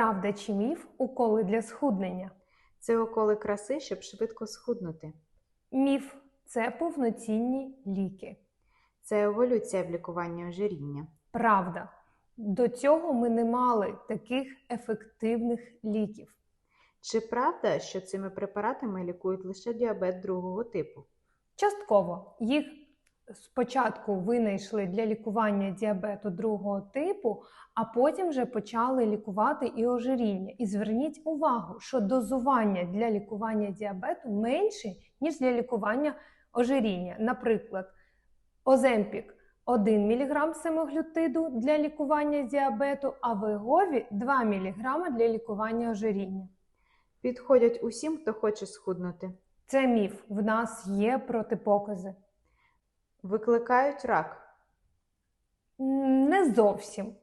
Правда чи міф уколи для схуднення? Це уколи краси, щоб швидко схуднути. Міф це повноцінні ліки. Це еволюція в лікуванні ожиріння. Правда. До цього ми не мали таких ефективних ліків. Чи правда, що цими препаратами лікують лише діабет другого типу? Частково їх спочатку винайшли для лікування діабету другого типу, а потім вже почали лікувати і ожиріння. І зверніть увагу, що дозування для лікування діабету менше, ніж для лікування ожиріння. Наприклад, Оземпік 1 мг семиглютиду для лікування діабету, а Вегові 2 мг для лікування ожиріння. Підходять усім, хто хоче схуднути. Це міф. В нас є протипокази. Викликають рак. Не зовсім.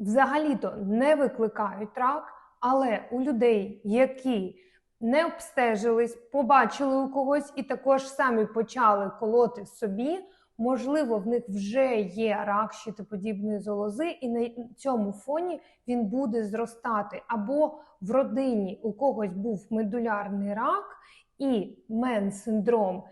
Взагалі-то не викликають рак, але у людей, які не обстежились, побачили у когось і також самі почали колоти собі, можливо, в них вже є рак щитоподібної залози, і на цьому фоні він буде зростати. Або в родині у когось був медулярний рак і мен-синдром.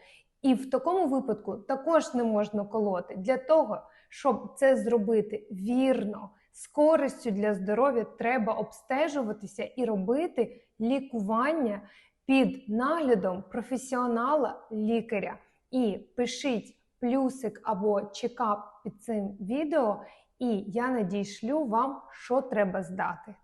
І в такому випадку також не можна колоти. Для того, щоб це зробити вірно, з користю для здоров'я, треба обстежуватися і робити лікування під наглядом професіонала лікаря. І пишіть плюсик або чекап під цим відео, і я надішлю вам, що треба здати.